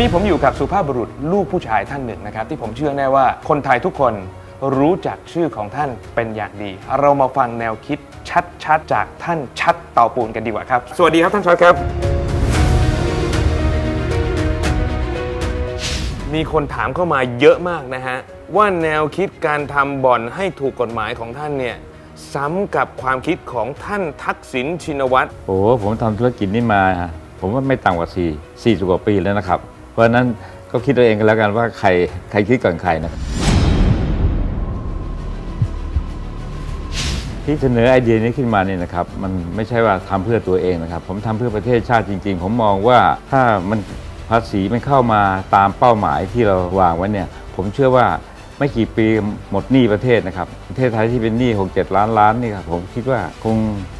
นี้ผมอยู่กับสุภาพบุรุษลูกผู้ชายท่านหนึ่งนะครับ ที่ผมเชื่อแน่ว่าคนไทยทุกคนรู้จักชื่อของท่านเป็นอย่างดี เรามาฟังแนวคิดชัดๆจากท่านชัดเต่าปูนกันดีกว่าครับ สวัสดีครับท่านชัดครับ มีคนถามเข้ามาเยอะมากนะฮะ ว่าแนวคิดการทำบ่อนให้ถูกกฎหมายของท่านเนี่ยซ้ำกับความคิดของท่านทักษิณชินวัตรโอ้โหผมทำธุรกิจนี้มา ผมว่าไม่ต่ำกว่า4 40กว่าปีแล้วนะครับ เพราะฉะนั้นก็คิดตัวเองกันแล้วกันว่าใครใครคิดก่อนใครนะครับที่เสนอไอเดียนี้ขึ้นมาเนี่ยนะครับมันไม่ใช่ว่าทำเพื่อตัวเองนะครับ ผมทำเพื่อประเทศชาติจริง ๆ ผมมองว่าถ้ามันภาษีมันเข้ามาตามเป้าหมายที่เราวางไว้เนี่ย ผมเชื่อว่าไม่กี่ปีหมดหนี้ประเทศนะครับ ประเทศไทยที่เป็นหนี้6 7 ล้านล้านนี่ครับผมคิดว่าคง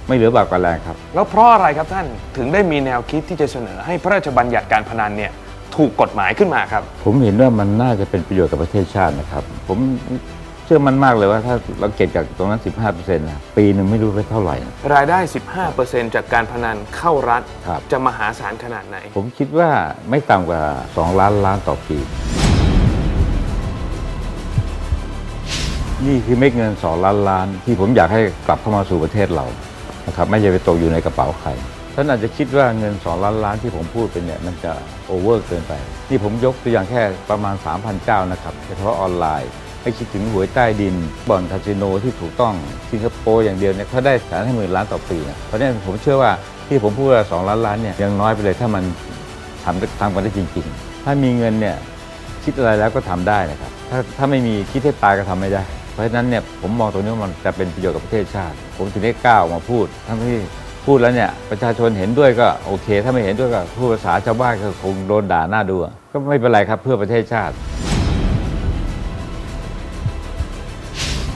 ไม่เหลือบากกว่าแรงครับ แล้วเพราะอะไรครับท่านถึงได้มีแนวคิดที่จะเสนอให้พระราชบัญญัติการพนันเนี่ย ถูกกฎหมายขึ้นมาครับ ผมเห็นว่ามันน่าจะเป็นประโยชน์กับประเทศชาตินะครับ ผมเชื่อมันมากเลยว่าถ้าเราเก็บจากตรงนั้น 15%นะปีหนึ่งไม่รู้ไปเท่าไหร่นะรายได้ 15%จากการพนันเข้ารัฐ ครับ จะมหาศาลขนาดไหน ผมคิดว่าไม่ต่ำกว่า 2 ล้านล้านต่อปี นี่คือเม็ดเงิน 2 ล้านล้าน ที่ผมอยากให้กลับเข้ามาสู่ประเทศเรานะครับไม่ใช่ไปตกอยู่ในกระเป๋าใคร ท่านอาจจะคิดว่าเงิน 2 ล้านล้านที่ผมพูดไปเนี่ยมันจะโอเวอร์เกินไปนี่ผมยกตัวอย่างแค่ประมาณ 3,000เจ้านะครับเฉพาะออนไลน์ให้คิดถึงหวยใต้ดินบ่อนคาสิโนที่ถูกต้องสิงคโปร์อย่างเดียวเนี่ยเขาได้แสนให้หมื่นล้านต่อปีนะเพราะนั้นผมเชื่อว่าที่ผมพูดว่า2ล้านล้านเนี่ยยังน้อยไปเลยถ้ามันทำทำกันได้จริง ๆ ถ้ามีเงินเนี่ยคิดอะไรแล้วก็ทำได้นะครับถ้าถ้าไม่มีคิดให้ตายก็ทำไม่ได้ เพราะฉะนั้นเนี่ยผมมองตรงนี้มันจะเป็นประโยชน์กับประเทศชาติ ผมถึงได้กล้าออกมาพูดทั้งที่ พูดแล้วเนี่ยประชาชนเห็นด้วยก็โอเค ถ้าไม่เห็นด้วยก็พูดภาษาชาวบ้านก็คงโดนด่าหน้าดูอะก็ไม่เป็นไรครับเพื่อประเทศชาติ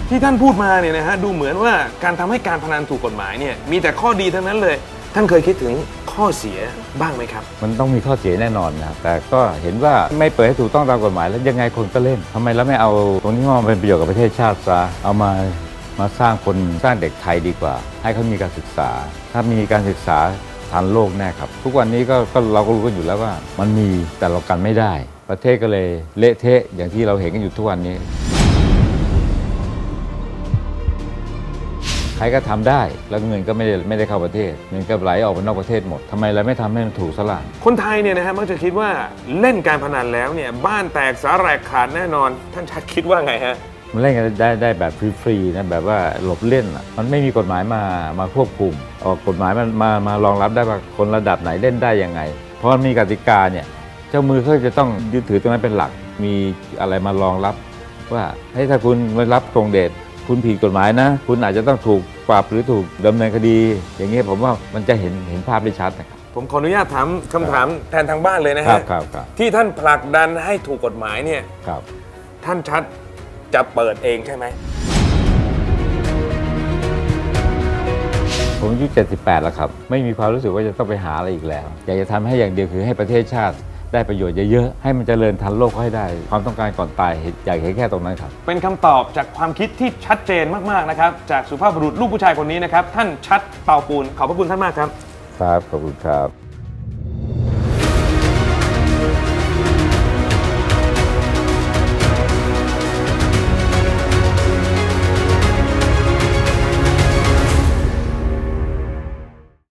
ที่ท่านพูดมาเนี่ยนะฮะดูเหมือนว่าการทำให้การพนันถูกกฎหมายเนี่ยมีแต่ข้อดีทั้งนั้นเลย ท่านเคยคิดถึงข้อเสียบ้างไหมครับ มันต้องมีข้อเสียแน่นอนนะครับแต่ก็เห็นว่าไม่เปิดให้ถูกต้องตามกฎหมายแล้วยังไงคนก็เล่นทำไมแล้วไม่เอาตรงนี้มาเป็นประโยชน์กับประเทศชาติซะเอามา มาสร้างคนสร้างเด็กไทยดีกว่า ให้เขามีการศึกษา ถ้ามีการศึกษาทันโลกแน่ครับ ทุกวันนี้ก็กเราก็รู้กันอยู่แล้วว่า มันมีแต่เรากันไม่ได้ ประเทศก็เลยเละเทะอย่างที่เราเห็นกันอยู่ทุกวันนี้ ใครก็ทำได้แล้วเงินก็ไม่ได้ไม่ได้เข้าประเทศเงินก็ไหลออกไปนอกประเทศหมดทำไมเราไม่ทำให้มันถูกสละคนไทยเนี่ยนะฮะมักจะคิดว่าเล่นการพนันแล้วเนี่ยบ้านแตกสาแหรกขาดแน่นอนท่านชัดคิดว่าไงฮะ มันเล่นกันได้ได้แบบฟรีๆนะแบบว่าหลบเล่นอะมันไม่มีกฎหมายมามาควบคุมออกกฎหมายมันมามารองรับได้ว่าคนระดับไหนเล่นได้ยังไง เพราะมันมีกติกาเนี่ยเจ้ามือเขาจะต้องยึดถือตรงนั้นเป็นหลัก มีอะไรมารองรับ ว่าให้ยถ้าคุณไม่รับตรงเดชคุณผิดกฎหมายนะ คุณอาจจะต้องถูกปรับหรือถูกดำเนินคดี อย่างเงี้ยผมว่ามันจะเห็นเห็นภาพได้ชัดนะครับ ผมขออนุญาตถามคำถามแทนทางบ้านเลยนะครัฮะบครับครับ ที่ท่านผลักดันให้ถูกกฎหมายเนี่ยครับ ท่านชัด จะเปิดเองใช่ไหม ผมอายุ 78 แล้วครับ ไม่มีความรู้สึกว่าจะต้องไปหาอะไรอีกแล้ว อยากจะทำให้อย่างเดียวคือให้ประเทศชาติได้ประโยชน์เยอะๆ ให้มันเจริญทันโลกให้ได้ ความต้องการก่อนตายอยากเห็นแค่ตรงนั้นครับ เป็นคำตอบจากความคิดที่ชัดเจนมากๆนะครับ จากสุภาพบุรุษลูกผู้ชายคนนี้นะครับ ท่านชัดเป่าปูนขอบพระคุณท่านมากครับ ครับ ขอบคุณครับ